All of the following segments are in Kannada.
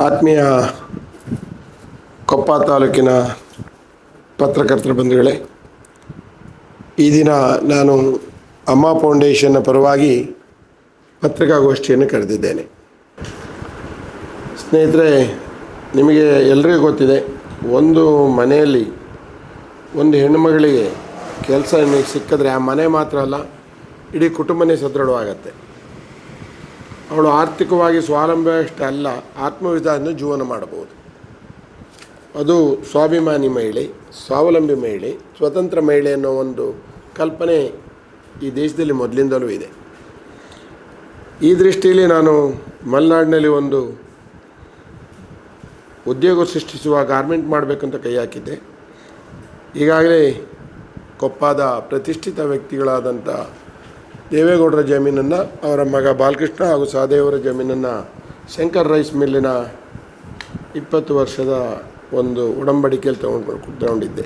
ಆತ್ಮೀಯ ಕೊಪ್ಪ ತಾಲೂಕಿನ ಪತ್ರಕರ್ತರ ಬಂಧುಗಳೇ, ಈ ದಿನ ನಾನು ಅಮ್ಮ ಫೌಂಡೇಶನ್ನ ಪರವಾಗಿ ಪತ್ರಿಕಾಗೋಷ್ಠಿಯನ್ನು ಕರೆದಿದ್ದೇನೆ. ಸ್ನೇಹಿತರೆ, ನಿಮಗೆ ಎಲ್ರಿಗೂ ಗೊತ್ತಿದೆ, ಒಂದು ಮನೆಯಲ್ಲಿ ಒಂದು ಹೆಣ್ಣುಮಗಳಿಗೆ ಕೆಲಸ ನಿಮಗೆ ಸಿಕ್ಕಿದ್ರೆ ಆ ಮನೆ ಮಾತ್ರ ಅಲ್ಲ, ಇಡೀ ಕುಟುಂಬನೇ ಸದೃಢವಾಗತ್ತೆ. ಅವಳು ಆರ್ಥಿಕವಾಗಿ ಸ್ವಾವಲಂಬಿ ಅಷ್ಟೇ ಅಲ್ಲ ಆತ್ಮವಿಧಾನ ಜೀವನ ಮಾಡಬಹುದು. ಅದು ಸ್ವಾಭಿಮಾನಿ ಮಹಿಳೆ, ಸ್ವಾವಲಂಬಿ ಮಹಿಳೆ, ಸ್ವತಂತ್ರ ಮಹಿಳೆ ಅನ್ನೋ ಒಂದು ಕಲ್ಪನೆ ಈ ದೇಶದಲ್ಲಿ ಮೊದಲಿಂದಲೂ ಇದೆ. ಈ ದೃಷ್ಟಿಯಲ್ಲಿ ನಾನು ಮಲೆನಾಡಿನಲ್ಲಿ ಒಂದು ಉದ್ಯೋಗ ಸೃಷ್ಟಿಸುವ ಗಾರ್ಮೆಂಟ್ ಮಾಡಬೇಕಂತ ಕೈ ಹಾಕಿದ್ದೆ. ಈಗಾಗಲೇ ಕೊಪ್ಪದ ಪ್ರತಿಷ್ಠಿತ ವ್ಯಕ್ತಿಗಳಾದಂಥ ದೇವೇಗೌಡರ ಜಮೀನನ್ನು ಅವರ ಮಗ ಬಾಲಕೃಷ್ಣ ಹಾಗೂ ಸಹದೇವರ ಜಮೀನನ್ನು ಶಂಕರ್ ರೈಸ್ ಮಿಲ್ಲಿನ ಇಪ್ಪತ್ತು ವರ್ಷದ ಒಂದು ಉಡಂಬಡಿಕೆಯಲ್ಲಿ ತಗೊಂಡು ತಗೊಂಡಿದ್ದೆ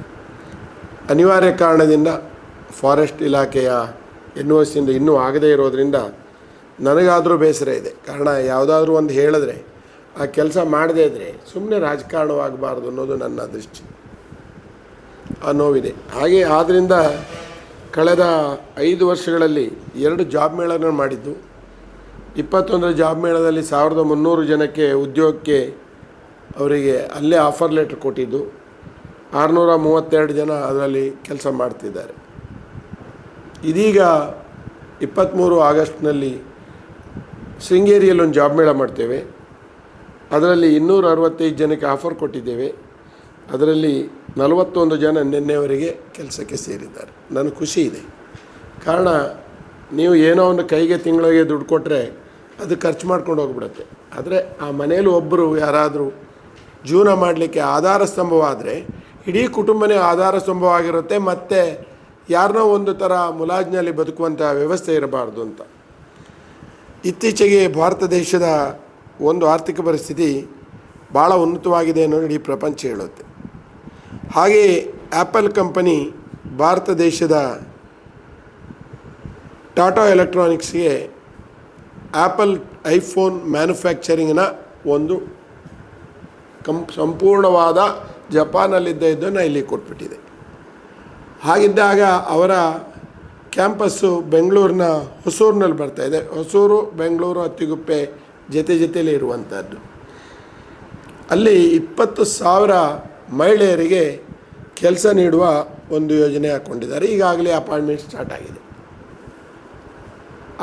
ಅನಿವಾರ್ಯ ಕಾರಣದಿಂದ ಫಾರೆಸ್ಟ್ ಇಲಾಖೆಯ ಎನ್ ಒ ಸಿಯಿಂದ ಇನ್ನೂ ಆಗದೇ ಇರೋದರಿಂದ ನನಗಾದರೂ ಬೇಸರ ಇದೆ. ಕಾರಣ ಯಾವುದಾದ್ರೂ ಒಂದು ಹೇಳಿದ್ರೆ, ಆ ಕೆಲಸ ಮಾಡದೇ ಇದ್ದರೆ ಸುಮ್ಮನೆ ರಾಜಕಾರಣವಾಗಬಾರ್ದು ಅನ್ನೋದು ನನ್ನ ದೃಷ್ಟಿ. ಆ ನೋವಿದೆ. ಹಾಗೆ ಆದ್ದರಿಂದ ಕಳೆದ ಐದು ವರ್ಷಗಳಲ್ಲಿ ಎರಡು ಜಾಬ್ ಮೇಳನ ಮಾಡಿದ್ದು. ಇಪ್ಪತ್ತೊಂದರ ಜಾಬ್ ಮೇಳದಲ್ಲಿ ಸಾವಿರದ ಮುನ್ನೂರು ಜನಕ್ಕೆ ಉದ್ಯೋಗಕ್ಕೆ ಅವರಿಗೆ ಅಲ್ಲೇ ಆಫರ್ ಲೆಟ್ರ್ ಕೊಟ್ಟಿದ್ದು. ಆರುನೂರ ಮೂವತ್ತೆರಡು ಜನ ಅದರಲ್ಲಿ ಕೆಲಸ ಮಾಡ್ತಿದ್ದಾರೆ. ಇದೀಗ ಇಪ್ಪತ್ತ್ಮೂರು ಆಗಸ್ಟ್ನಲ್ಲಿ ಶೃಂಗೇರಿಯಲ್ಲಿ ಒಂದು ಜಾಬ್ ಮೇಳ ಮಾಡ್ತೇವೆ. ಅದರಲ್ಲಿ ಇನ್ನೂರ ಅರವತ್ತೈದು ಜನಕ್ಕೆ ಆಫರ್ ಕೊಟ್ಟಿದ್ದೇವೆ. ಅದರಲ್ಲಿ ನಲವತ್ತೊಂದು ಜನ ನಿನ್ನೆವರೆಗೆ ಕೆಲಸಕ್ಕೆ ಸೇರಿದ್ದಾರೆ. ನನಗೆ ಖುಷಿ ಇದೆ. ಕಾರಣ, ನೀವು ಏನೋ ಒಂದು ಕೈಗೆ ತಿಂಗಳಿಗೆ ದುಡ್ಡು ಕೊಟ್ಟರೆ ಅದು ಖರ್ಚು ಮಾಡ್ಕೊಂಡು ಹೋಗ್ಬಿಡುತ್ತೆ. ಆದರೆ ಆ ಮನೇಲಿ ಒಬ್ಬರು ಯಾರಾದರೂ ಜೀವನ ಮಾಡಲಿಕ್ಕೆ ಆಧಾರ ಸ್ತಂಭವಾದರೆ, ಇಡೀ ಕುಟುಂಬನೇ ಆಧಾರ ಸ್ತಂಭವಾಗಿರುತ್ತೆ, ಮತ್ತು ಯಾರನ್ನೋ ಒಂದು ಥರ ಮುಲಾಜ್ನಲ್ಲಿ ಬದುಕುವಂಥ ವ್ಯವಸ್ಥೆ ಇರಬಾರ್ದು ಅಂತ. ಇತ್ತೀಚೆಗೆ ಭಾರತ ದೇಶದ ಒಂದು ಆರ್ಥಿಕ ಪರಿಸ್ಥಿತಿ ಭಾಳ ಉನ್ನತವಾಗಿದೆ ಅನ್ನೋದು ಇಡೀ ಪ್ರಪಂಚ ಹೇಳುತ್ತೆ. ಹಾಗೆ ಆ್ಯಪಲ್ ಕಂಪನಿ ಭಾರತ ದೇಶದ ಟಾಟಾ ಎಲೆಕ್ಟ್ರಾನಿಕ್ಸ್ಗೆ ಆ್ಯಪಲ್ ಐಫೋನ್ ಮ್ಯಾನುಫ್ಯಾಕ್ಚರಿಂಗಿನ ಒಂದು ಕಂ ಸಂಪೂರ್ಣವಾದ ಜಪಾನಲ್ಲಿದ್ದ ಇದನ್ನು ಇಲ್ಲಿ ಕೊಟ್ಬಿಟ್ಟಿದೆ. ಹಾಗಿದ್ದಾಗ ಅವರ ಕ್ಯಾಂಪಸ್ಸು ಬೆಂಗಳೂರಿನ ಹೊಸೂರಿನಲ್ಲಿ ಬರ್ತಾ ಇದೆ. ಹೊಸೂರು, ಬೆಂಗಳೂರು ಅತ್ತಿಗುಪ್ಪೆ ಜೊತೆ ಜೊತೆಯಲ್ಲೇ ಇರುವಂಥದ್ದು ಅಲ್ಲಿ ಇಪ್ಪತ್ತು ಸಾವಿರ ಮಹಿಳೆಯರಿಗೆ ಕೆಲಸ ನೀಡುವ ಒಂದು ಯೋಜನೆ ಹಾಕ್ಕೊಂಡಿದ್ದಾರೆ ಈಗಾಗಲೇ ಅಪಾಯಿಂಟ್ಮೆಂಟ್ ಸ್ಟಾರ್ಟ್ ಆಗಿದೆ.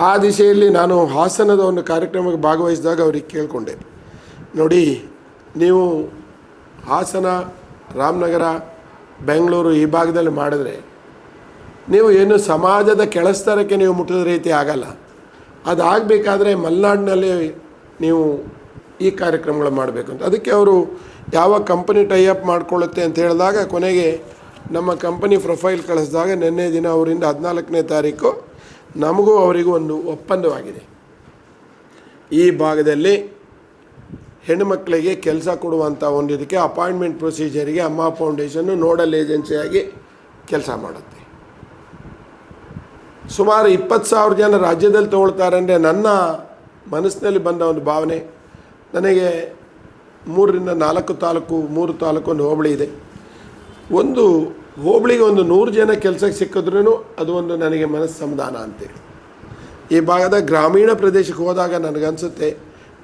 ಆ ದಿಶೆಯಲ್ಲಿ ನಾನು ಹಾಸನದ ಒಂದು ಕಾರ್ಯಕ್ರಮಕ್ಕೆ ಭಾಗವಹಿಸಿದಾಗ ಅವರಿಗೆ ಕೇಳಿಕೊಂಡೆ. ನೋಡಿ, ನೀವು ಹಾಸನ, ರಾಮನಗರ, ಬೆಂಗಳೂರು ಈ ಭಾಗದಲ್ಲಿ ಮಾಡಿದ್ರೆ ನೀವು ಏನು ಸಮಾಜದ ಕೆಳಸ್ತರಕ್ಕೆ ನೀವು ಮುಟ್ಟಿದ ರೀತಿ ಆಗಲ್ಲ. ಅದಾಗಬೇಕಾದ್ರೆ ಮಲೆನಾಡಿನಲ್ಲಿ ನೀವು ಈ ಕಾರ್ಯಕ್ರಮಗಳು ಮಾಡಬೇಕು ಅಂತ. ಅದಕ್ಕೆ ಅವರು ಯಾವ ಕಂಪನಿ ಟೈಅಪ್ ಮಾಡ್ಕೊಳ್ಳುತ್ತೆ ಅಂತ ಹೇಳಿದಾಗ ಕೊನೆಗೆ ನಮ್ಮ ಕಂಪನಿ ಪ್ರೊಫೈಲ್ ಕಳಿಸಿದಾಗ ನಿನ್ನೆ ದಿನ ಅವರಿಂದ ಹದಿನಾಲ್ಕನೇ ತಾರೀಕು ನಮಗೂ ಅವರಿಗೂ ಒಂದು ಒಪ್ಪಂದವಾಗಿದೆ. ಈ ಭಾಗದಲ್ಲಿ ಹೆಣ್ಣುಮಕ್ಕಳಿಗೆ ಕೆಲಸ ಕೊಡುವಂಥ ಒಂದು ಇದಕ್ಕೆ ಅಪಾಯಿಂಟ್ಮೆಂಟ್ ಪ್ರೊಸೀಜರಿಗೆ ಅಮ್ಮ ಫೌಂಡೇಶನ್ನು ನೋಡಲ್ ಏಜೆನ್ಸಿಯಾಗಿ ಕೆಲಸ ಮಾಡುತ್ತೆ. ಸುಮಾರು ಇಪ್ಪತ್ತು ಸಾವಿರ ಜನ ರಾಜ್ಯದಲ್ಲಿ ತೊಗೊಳ್ತಾರೆ ಅಂದರೆ ನನ್ನ ಮನಸ್ಸಿನಲ್ಲಿ ಬಂದ ಒಂದು ಭಾವನೆ ನನಗೆ ಮೂರರಿಂದ ನಾಲ್ಕು ತಾಲೂಕು, ಮೂರು ತಾಲೂಕು ಒಂದು ಹೋಬಳಿ ಇದೆ. ಒಂದು ಹೋಬಳಿಗೆ ಒಂದು ನೂರು ಜನ ಕೆಲಸಕ್ಕೆ ಸಿಕ್ಕಿದ್ರೂ ಅದು ಒಂದು ನನಗೆ ಮನಸ್ಸು ಸಮಾಧಾನ ಅಂತೇಳಿ ಈ ಭಾಗದ ಗ್ರಾಮೀಣ ಪ್ರದೇಶಕ್ಕೆ ಹೋದಾಗ ನನಗನ್ಸುತ್ತೆ,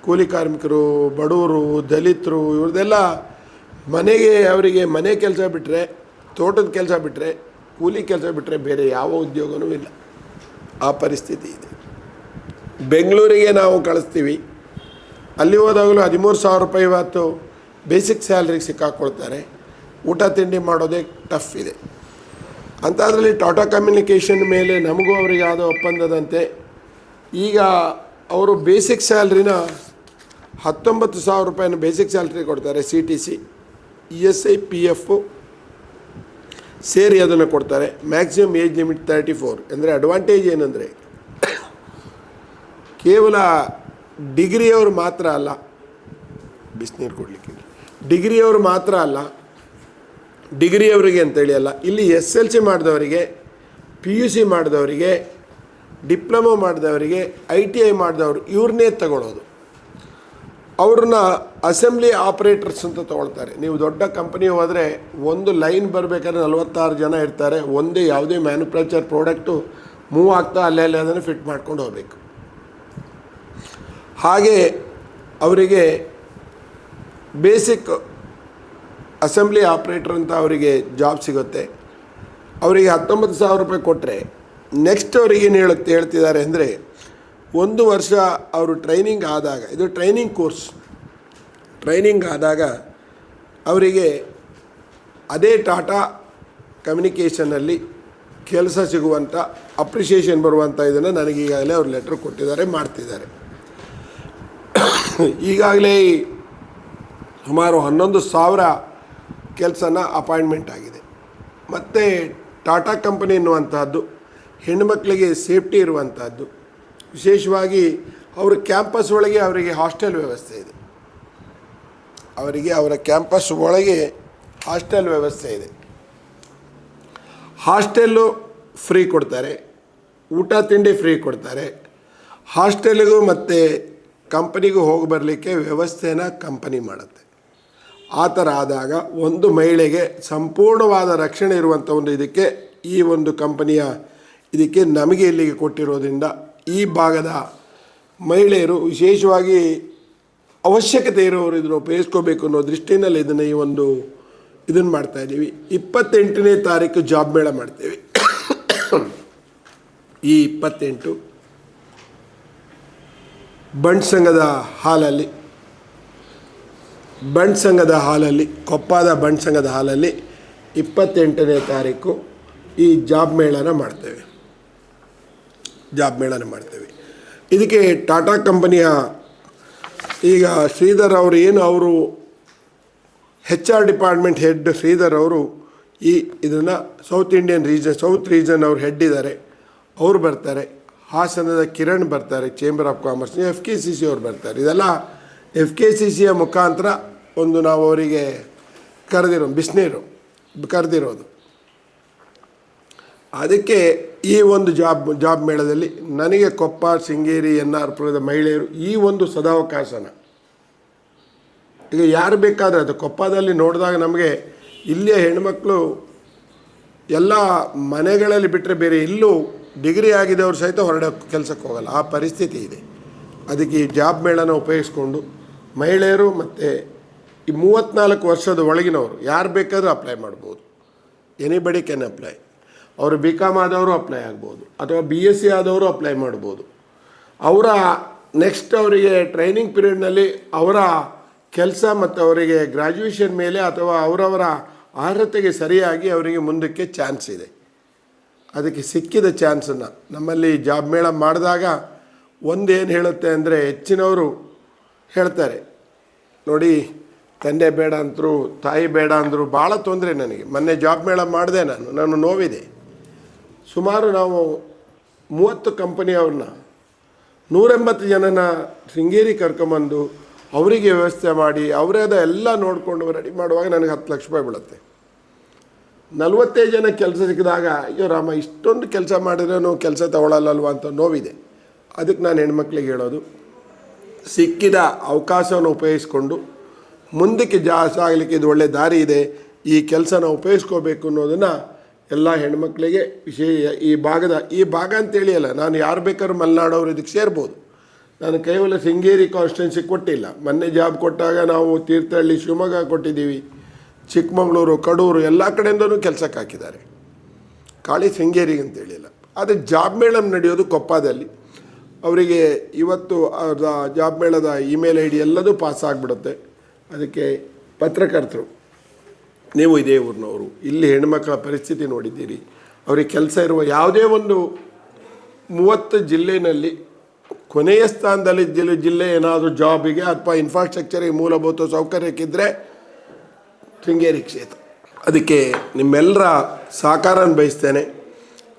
ಕೂಲಿ ಕಾರ್ಮಿಕರು ಬಡವರು ದಲಿತರು, ಇವ್ರದ್ದೆಲ್ಲ ಮನೆಗೆ ಅವರಿಗೆ ಮನೆ ಕೆಲಸ ಬಿಟ್ಟರೆ ತೋಟದ ಕೆಲಸ ಬಿಟ್ಟರೆ ಕೂಲಿ ಕೆಲಸ ಬಿಟ್ಟರೆ ಬೇರೆ ಯಾವ ಉದ್ಯೋಗವೂ ಇಲ್ಲ. ಆ ಪರಿಸ್ಥಿತಿ ಇದೆ. ಬೆಂಗಳೂರಿಗೆ ನಾವು ಕಳಿಸ್ತೀವಿ. ಅಲ್ಲಿ ಹೋದಾಗಲೂ ಹದಿಮೂರು ಸಾವಿರ ರೂಪಾಯಿ ಇವತ್ತು ಬೇಸಿಕ್ ಸ್ಯಾಲ್ರಿಗೆ ಸಿಕ್ಕಾಕ್ಕೊಳ್ತಾರೆ ಊಟ, ತಿಂಡಿ ಮಾಡೋದೇ ಟಫ್ ಇದೆ. ಅಂಥದ್ರಲ್ಲಿ ಟಾಟಾ ಕಮ್ಯುನಿಕೇಷನ್ ಮೇಲೆ ನಮಗೂ ಅವರಿಗೆ ಆದ ಒಪ್ಪಂದದಂತೆ, ಈಗ ಅವರು ಬೇಸಿಕ್ ಸ್ಯಾಲ್ರಿನ ಹತ್ತೊಂಬತ್ತು ಸಾವಿರ ರೂಪಾಯಿನ ಬೇಸಿಕ್ ಸ್ಯಾಲ್ರಿ ಕೊಡ್ತಾರೆ C T C E S I P F ಸೇರಿ ಅದನ್ನು ಕೊಡ್ತಾರೆ. Maximum age limit thirty four ಅಂದರೆ ಅಡ್ವಾಂಟೇಜ್ ಏನಂದರೆ, ಕೇವಲ ಡಿಗ್ರಿಯವರು ಮಾತ್ರ ಅಲ್ಲ ಬಿಸಿನೀರು ಕೊಡಲಿಕ್ಕೆ. ಡಿಗ್ರಿಯವರು ಮಾತ್ರ ಅಲ್ಲ, ಡಿಗ್ರಿಯವರಿಗೆ ಅಂತೇಳಿ ಅಲ್ಲ, ಇಲ್ಲಿ ಎಸ್ ಎಲ್ ಸಿ ಮಾಡಿದವರಿಗೆ, ಪಿ ಯು ಸಿ ಮಾಡಿದವರಿಗೆ, ಡಿಪ್ಲೊಮೊ ಮಾಡಿದವರಿಗೆ, ಐ ಟಿ ಐ ಮಾಡಿದವರು ಇವ್ರನ್ನೇ ತಗೊಳ್ಳೋದು ಅವ್ರನ್ನ ಅಸೆಂಬ್ಲಿ ಆಪ್ರೇಟರ್ಸ್ ಅಂತ ತೊಗೊಳ್ತಾರೆ. ನೀವು ದೊಡ್ಡ ಕಂಪನಿ ಹೋದರೆ ಒಂದು ಲೈನ್ ಬರಬೇಕಾದ್ರೆ ನಲವತ್ತಾರು ಜನ ಇರ್ತಾರೆ. ಒಂದೇ ಯಾವುದೇ ಮ್ಯಾನುಫ್ಯಾಕ್ಚರ್ ಪ್ರಾಡಕ್ಟು ಮೂವ್ ಆಗ್ತಾ ಅಲ್ಲೇ ಅಲ್ಲೇ ಅದನ್ನು ಫಿಟ್ ಮಾಡ್ಕೊಂಡು ಹೋಗಬೇಕು. ಹಾಗೆ ಅವರಿಗೆ ಬೇಸಿಕ್ ಅಸೆಂಬ್ಲಿ ಆಪ್ರೇಟರ್ ಅಂತ ಅವರಿಗೆ ಜಾಬ್ ಸಿಗುತ್ತೆ. ಅವರಿಗೆ ಹತ್ತೊಂಬತ್ತು ಸಾವಿರ ರೂಪಾಯಿ ಕೊಟ್ಟರೆ ನೆಕ್ಸ್ಟ್ ಅವ್ರಿಗೆ ಏನು ಹೇಳುತ್ತೆ ಹೇಳ್ತಿದ್ದಾರೆ ಅಂದರೆ ಒಂದು ವರ್ಷ ಅವರು ಟ್ರೈನಿಂಗ್ ಆದಾಗ, ಇದು ಟ್ರೈನಿಂಗ್ ಕೋರ್ಸ್. ಟ್ರೈನಿಂಗ್ ಆದಾಗ ಅವರಿಗೆ ಅದೇ ಟಾಟಾ ಕಮ್ಯುನಿಕೇಷನಲ್ಲಿ ಕೆಲಸ ಸಿಗುವಂಥ ಅಪ್ರಿಷಿಯೇಷನ್ ಬರುವಂಥ ಇದನ್ನು ನನಗೆ ಈಗಾಗಲೇ ಅವ್ರು ಲೆಟ್ರ್ ಕೊಟ್ಟಿದ್ದಾರೆ, ಮಾಡ್ತಿದ್ದಾರೆ. ಈಗಾಗಲೇ ಸುಮಾರು ಹನ್ನೊಂದು ಸಾವಿರ ಕೆಲಸನ ಅಪಾಯಿಂಟ್ಮೆಂಟ್ ಆಗಿದೆ. ಮತ್ತು ಟಾಟಾ ಕಂಪನಿ ಎನ್ನುವಂತಹದ್ದು ಹೆಣ್ಣುಮಕ್ಕಳಿಗೆ ಸೇಫ್ಟಿ ಇರುವಂಥದ್ದು ವಿಶೇಷವಾಗಿ ಅವರ ಕ್ಯಾಂಪಸ್ ಒಳಗೆ ಅವರಿಗೆ ಹಾಸ್ಟೆಲ್ ವ್ಯವಸ್ಥೆ ಇದೆ. ಅವರಿಗೆ ಅವರ ಕ್ಯಾಂಪಸ್ ಒಳಗೆ ಹಾಸ್ಟೆಲ್ ವ್ಯವಸ್ಥೆ ಇದೆ. ಹಾಸ್ಟೆಲ್ಲು ಫ್ರೀ ಕೊಡ್ತಾರೆ, ಊಟ ತಿಂಡಿ ಫ್ರೀ ಕೊಡ್ತಾರೆ. ಹಾಸ್ಟೆಲ್ಗೂ ಮತ್ತು ಕಂಪನಿಗೂ ಹೋಗಿ ಬರಲಿಕ್ಕೆ ವ್ಯವಸ್ಥೆನ ಕಂಪನಿ ಮಾಡುತ್ತೆ. ಆ ಥರ ಆದಾಗ ಒಂದು ಮಹಿಳೆಗೆ ಸಂಪೂರ್ಣವಾದ ರಕ್ಷಣೆ ಇರುವಂಥ ಒಂದು ಇದಕ್ಕೆ ಈ ಒಂದು ಕಂಪನಿಯ ಇದಕ್ಕೆ ನಮಗೆ ಇಲ್ಲಿಗೆ ಕೊಟ್ಟಿರೋದ್ರಿಂದ ಈ ಭಾಗದ ಮಹಿಳೆಯರು ವಿಶೇಷವಾಗಿ ಅವಶ್ಯಕತೆ ಇರೋರು ಇದನ್ನು ಉಪಯೋಗಿಸ್ಕೋಬೇಕು ಅನ್ನೋ ದೃಷ್ಟಿನಲ್ಲಿ ಇದನ್ನು ಈ ಒಂದು ಇದನ್ನು ಮಾಡ್ತಾ ಇದ್ದೀವಿ. ಇಪ್ಪತ್ತೆಂಟನೇ ತಾರೀಕು ಜಾಬ್ ಮೇಳ ಮಾಡ್ತೇವೆ. ಈ ಇಪ್ಪತ್ತೆಂಟು ಬಂಡ್ ಸಂಘದ ಹಾಲಲ್ಲಿ, ಬಂಡ್ ಸಂಘದ ಹಾಲಲ್ಲಿ, ಕೊಪ್ಪದ ಬಂಡ್ ಸಂಘದ ಹಾಲಲ್ಲಿ ಇಪ್ಪತ್ತೆಂಟನೇ ತಾರೀಕು ಈ ಜಾಬ್ ಮೇಳನ ಮಾಡ್ತೇವೆ. ಜಾಬ್ ಮೇಳನ ಮಾಡ್ತೇವೆ. ಇದಕ್ಕೆ ಟಾಟಾ ಕಂಪನಿಯ ಈಗ ಶ್ರೀಧರ್ ಅವರು ಏನು ಅವರು H R department head Sridhar ಅವರು ಈ ಇದನ್ನು south Indian region south region ಅವ್ರು ಹೆಡ್ ಇದ್ದಾರೆ. ಅವರು ಬರ್ತಾರೆ. ಹಾಸನದ ಕಿರಣ್ ಬರ್ತಾರೆ chamber of commerce F K C C ಅವ್ರು ಬರ್ತಾರೆ. ಇದೆಲ್ಲ ಎಫ್ ಕೆ ಸಿ ಸಿಯ ಮುಖಾಂತರ ಒಂದು ನಾವು ಅವರಿಗೆ ಕರೆದಿರೋ, ಬಿಸಿನೀರು, ಕರೆದಿರೋದು. ಅದಕ್ಕೆ ಈ ಒಂದು ಜಾಬ್ ಜಾಬ್ ಮೇಳದಲ್ಲಿ ನನಗೆ ಕೊಪ್ಪ, ಶೃಂಗೇರಿ, ಎನ್ ಆರ್ ಪುರದ ಮಹಿಳೆಯರು ಈ ಒಂದು ಸದಾವಕಾಶನ. ಈಗ ಯಾರು ಬೇಕಾದರೆ ಅದು ಕೊಪ್ಪದಲ್ಲಿ ನೋಡಿದಾಗ ನಮಗೆ ಇಲ್ಲಿಯ ಹೆಣ್ಮಕ್ಳು ಎಲ್ಲ ಮನೆಗಳಲ್ಲಿ ಬಿಟ್ಟರೆ ಬೇರೆ ಎಲ್ಲೂ ಡಿಗ್ರಿ ಆಗಿದವರು ಸಹಿತ ಹೊರಡೋ ಕೆಲಸಕ್ಕೆ ಹೋಗಲ್ಲ. ಆ ಪರಿಸ್ಥಿತಿ ಇದೆ. ಅದಕ್ಕೆ ಈ ಜಾಬ್ ಮೇಳನ ಉಪಯೋಗಿಸ್ಕೊಂಡು ಮಹಿಳೆಯರು ಮತ್ತು ಈ ಮೂವತ್ತ್ನಾಲ್ಕು ವರ್ಷದ ಒಳಗಿನವರು ಯಾರು ಬೇಕಾದರೂ ಅಪ್ಲೈ ಮಾಡ್ಬೋದು. ಎನಿಬಡಿ ಕ್ಯಾನ್ ಅಪ್ಲೈ ಅವರು ಬಿ ಕಾಮ್ ಆದವರು ಅಪ್ಲೈ ಆಗ್ಬೋದು. ಅಥವಾ ಬಿ ಎಸ್ ಸಿ ಆದವರು ಅಪ್ಲೈ ಮಾಡ್ಬೋದು. ಅವರ ನೆಕ್ಸ್ಟ್ ಅವರಿಗೆ ಟ್ರೈನಿಂಗ್ ಪೀರಿಯಡ್ನಲ್ಲಿ ಅವರ ಕೆಲಸ ಮತ್ತು ಅವರಿಗೆ ಗ್ರ್ಯಾಜುಯೇಷನ್ ಮೇಲೆ ಅಥವಾ ಅವರವರ ಅರ್ಹತೆಗೆ ಸರಿಯಾಗಿ ಅವರಿಗೆ ಮುಂದಕ್ಕೆ ಚಾನ್ಸ್ ಇದೆ. ಅದಕ್ಕೆ ಸಿಕ್ಕಿದ ಚಾನ್ಸನ್ನು. ನಮ್ಮಲ್ಲಿ ಜಾಬ್ ಮೇಳ ಮಾಡಿದಾಗ ಒಂದೇನು ಹೇಳುತ್ತೆ ಅಂದರೆ ಹೆಚ್ಚಿನವರು ಹೇಳ್ತಾರೆ, ನೋಡಿ, ತಂದೆ ಬೇಡ ಅಂದರು ತಾಯಿ ಬೇಡ ಅಂದರು ಭಾಳ ತೊಂದರೆ ನನಗೆ. ಮೊನ್ನೆ ಜಾಬ್ ಮೇಳ ಮಾಡಿದೆ ನಾನು ನಾನು ನೋವಿದೆ. ಸುಮಾರು ನಾವು ಮೂವತ್ತು ಕಂಪನಿಯವ್ರನ್ನ, ನೂರೆಂಬತ್ತು ಜನನ ಶೃಂಗೇರಿ ಕರ್ಕೊಂಬಂದು ಅವರಿಗೆ ವ್ಯವಸ್ಥೆ ಮಾಡಿ, ಅವರೇ ಅದ ಎಲ್ಲ ನೋಡಿಕೊಂಡು ರೆಡಿ ಮಾಡುವಾಗ ನನಗೆ ಹತ್ತು ಲಕ್ಷ ರೂಪಾಯಿ ಬೀಳುತ್ತೆ. ನಲ್ವತ್ತೈದು ಜನ ಕೆಲಸ ಸಿಕ್ಕಿದಾಗ, ಅಯ್ಯೋ ರಾಮ, ಇಷ್ಟೊಂದು ಕೆಲಸ ಮಾಡಿದ್ರೂ ಕೆಲಸ ತಗೊಳ್ಳಲ್ಲಲ್ವ ಅಂತ ನೋವಿದೆ. ಅದಕ್ಕೆ ನಾನು ಹೆಣ್ಮಕ್ಳಿಗೆ ಹೇಳೋದು, ಸಿಕ್ಕಿದ ಅವಕಾಶವನ್ನು ಉಪಯೋಗಿಸ್ಕೊಂಡು ಮುಂದಕ್ಕೆ ಜಾಸ್ತಿ ಆಗಲಿಕ್ಕೆ ಇದು ಒಳ್ಳೆ ದಾರಿ ಇದೆ, ಈ ಕೆಲಸನ ಉಪಯೋಗಿಸ್ಕೋಬೇಕು ಅನ್ನೋದನ್ನು ಎಲ್ಲ ಹೆಣ್ಮಕ್ಳಿಗೆ ವಿಶೇಷ, ಈ ಭಾಗದ, ಈ ಭಾಗ ಅಂತೇಳಿ ಅಲ್ಲ ನಾನು ಯಾರು ಬೇಕಾದ್ರೂ ಮಲೆನಾಡವ್ರು ಇದಕ್ಕೆ ಸೇರ್ಬೋದು. ನಾನು ಕೇವಲ ಶೃಂಗೇರಿ ಕಾನ್ಸ್ಟೆನ್ಸಿ ಕೊಟ್ಟಿಲ್ಲ. ಮೊನ್ನೆ ಜಾಬ್ ಕೊಟ್ಟಾಗ ನಾವು ತೀರ್ಥಹಳ್ಳಿ ಶಿವಮೊಗ್ಗ ಕೊಟ್ಟಿದ್ದೀವಿ. ಚಿಕ್ಕಮಗಳೂರು, ಕಡೂರು ಎಲ್ಲ ಕಡೆಯಿಂದನೂ ಕೆಲಸಕ್ಕೆ ಹಾಕಿದ್ದಾರೆ. ಖಾಲಿ ಶೃಂಗೇರಿಗೆ ಅಂತೇಳಿಲ್ಲ ಆದರೆ ಜಾಬ್ ಮೇಳ ನಡೆಯೋದು ಕೊಪ್ಪದಲ್ಲಿ. ಅವರಿಗೆ ಇವತ್ತು ಜಾಬ್ ಮೇಳದ ಇಮೇಲ್ ಐ ಡಿ ಎಲ್ಲದೂ ಪಾಸ್ ಆಗಿಬಿಡುತ್ತೆ. ಅದಕ್ಕೆ ಪತ್ರಕರ್ತರು, ನೀವು ಇದೇ ಊರಿನವರು, ಇಲ್ಲಿ ಹೆಣ್ಮಕ್ಳ ಪರಿಸ್ಥಿತಿ ನೋಡಿದ್ದೀರಿ. ಅವರಿಗೆ ಕೆಲಸ ಇರುವ ಯಾವುದೇ ಒಂದು ಮೂವತ್ತು ಜಿಲ್ಲೆಯಲ್ಲಿ ಕೊನೆಯ ಸ್ಥಾನದಲ್ಲಿ ಜಿಲ್ಲೆ ಜಿಲ್ಲೆ ಏನಾದರೂ ಜಾಬಿಗೆ ಅಥವಾ ಇನ್ಫ್ರಾಸ್ಟ್ರಕ್ಚರಿಗೆ ಮೂಲಭೂತ ಸೌಕರ್ಯಕ್ಕಿದ್ದರೆ ಶೃಂಗೇರಿ ಕ್ಷೇತ್ರ. ಅದಕ್ಕೆ ನಿಮ್ಮೆಲ್ಲರ ಸಹಕಾರ ಬಯಸ್ತೇನೆ.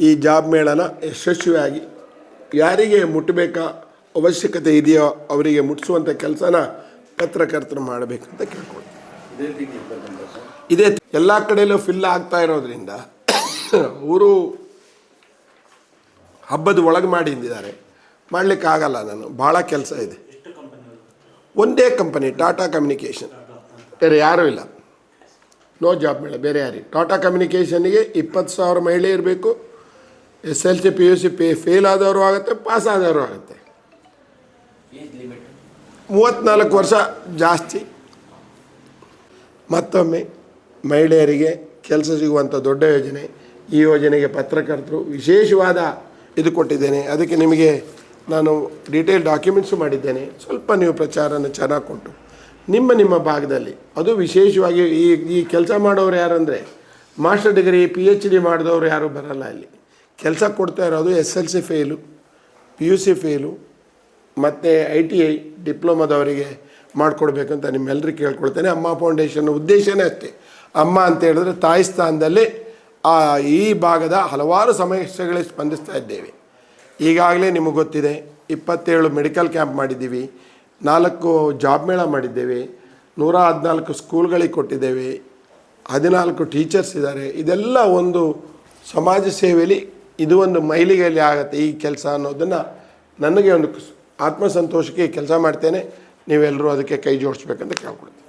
ಈ ಜಾಬ್ ಮೇಳನ ಯಶಸ್ವಿಯಾಗಿ ಯಾರಿಗೆ ಮುಟ್ಟಬೇಕಾ ಅವಶ್ಯಕತೆ ಇದೆಯೋ ಅವರಿಗೆ ಮುಟ್ಟಿಸುವಂಥ ಕೆಲಸನ ಪತ್ರಕರ್ತರು ಮಾಡಬೇಕಂತ ಕೇಳ್ಕೊಳ್ತೀನಿ. ಇದೇ ಎಲ್ಲ ಕಡೆಯಲ್ಲೂ ಫಿಲ್ ಆಗ್ತಾ ಇರೋದ್ರಿಂದ ಊರು ಹಬ್ಬದ ಒಳಗೆ ಮಾಡಿದ್ದಾರೆ ಮಾಡಲಿಕ್ಕೆ ಆಗಲ್ಲ ನಾನು. ಭಾಳ ಕೆಲಸ ಇದೆ. ಒಂದೇ ಕಂಪನಿ ಟಾಟಾ ಕಮ್ಯುನಿಕೇಷನ್ ಬೇರೆ ಯಾರೂ ಇಲ್ಲ. ನೋ ಜಾಬ್ ಮೇಳ ಬೇರೆ ಯಾರಿಗೆ ಟಾಟಾ ಕಮ್ಯುನಿಕೇಷನ್ಗೆ ಇಪ್ಪತ್ತು ಸಾವಿರ ಮಹಿಳೆ ಇರಬೇಕು. S L C P U C pay fail ಆದವರು ಆಗುತ್ತೆ ಪಾಸ್ ಆದವರು ಆಗುತ್ತೆ. ಮೂವತ್ತ್ನಾಲ್ಕು ವರ್ಷ ಜಾಸ್ತಿ. ಮತ್ತೊಮ್ಮೆ ಮಹಿಳೆಯರಿಗೆ ಕೆಲಸ ಸಿಗುವಂಥ ದೊಡ್ಡ ಯೋಜನೆ. ಈ ಯೋಜನೆಗೆ ಪತ್ರಕರ್ತರು ವಿಶೇಷವಾದ ಇದು ಕೊಟ್ಟಿದ್ದೇನೆ. ಅದಕ್ಕೆ ನಿಮಗೆ ನಾನು ಡೀಟೇಲ್ ಡಾಕ್ಯುಮೆಂಟ್ಸು ಮಾಡಿದ್ದೇನೆ. ಸ್ವಲ್ಪ ನೀವು ಪ್ರಚಾರನ ಚೆನ್ನಾಗಿ ಕೊಟ್ಟು. ನಿಮ್ಮ ನಿಮ್ಮ ಭಾಗದಲ್ಲಿ. ಅದು ವಿಶೇಷವಾಗಿ ಈ ಈ ಕೆಲಸ ಮಾಡೋರು ಯಾರಂದರೆ, master degree P H D ಮಾಡಿದವರು ಯಾರೂ ಬರಲ್ಲ ಅಲ್ಲಿ ಕೆಲಸ ಕೊಡ್ತಾ ಇರೋದು S L C fail P U C fail ಮತ್ತು ಐ ಟಿ ಐ ಡಿಪ್ಲೊಮಾದವರಿಗೆ ಮಾಡಿಕೊಡ್ಬೇಕಂತ ನಿಮ್ಮೆಲ್ಲರಿಗೂ ಕೇಳ್ಕೊಳ್ತೇನೆ. ಅಮ್ಮ ಫೌಂಡೇಶನ್ ಉದ್ದೇಶನೇ ಅಷ್ಟೇ. ಅಮ್ಮ ಅಂತ ಹೇಳಿದ್ರೆ ತಾಯಿ ಸ್ಥಾನದಲ್ಲಿ ಆ, ಈ ಭಾಗದ ಹಲವಾರು ಸಮಸ್ಯೆಗಳಿಗೆ ಸ್ಪಂದಿಸ್ತಾ ಇದ್ದೇವೆ. ಈಗಾಗಲೇ ನಿಮಗೆ ಗೊತ್ತಿದೆ, ಇಪ್ಪತ್ತೇಳು ಮೆಡಿಕಲ್ ಕ್ಯಾಂಪ್ ಮಾಡಿದ್ದೀವಿ. ನಾಲ್ಕು ಜಾಬ್ ಮೇಳ ಮಾಡಿದ್ದೇವೆ. ನೂರ ಹದಿನಾಲ್ಕು ಸ್ಕೂಲ್ಗಳಿಗೆ ಕೊಟ್ಟಿದ್ದೇವೆ. ಹದಿನಾಲ್ಕು ಟೀಚರ್ಸ್ ಇದ್ದಾರೆ. ಇದೆಲ್ಲ ಒಂದು ಸಮಾಜ ಸೇವೆಯಲ್ಲಿ ಇದು ಒಂದು ಮೈಲಿಗೆಯಲ್ಲಿ ಆಗುತ್ತೆ ಈ ಕೆಲಸ ಅನ್ನೋದನ್ನು ನನಗೆ ಒಂದು ಆತ್ಮಸಂತೋಷಕ್ಕೆ ಕೆಲಸ ಮಾಡ್ತೇನೆ. ನೀವೆಲ್ಲರೂ ಅದಕ್ಕೆ ಕೈ ಜೋಡಿಸ್ಬೇಕಂತ ಕೇಳ್ಕೊಳ್ತೀನಿ.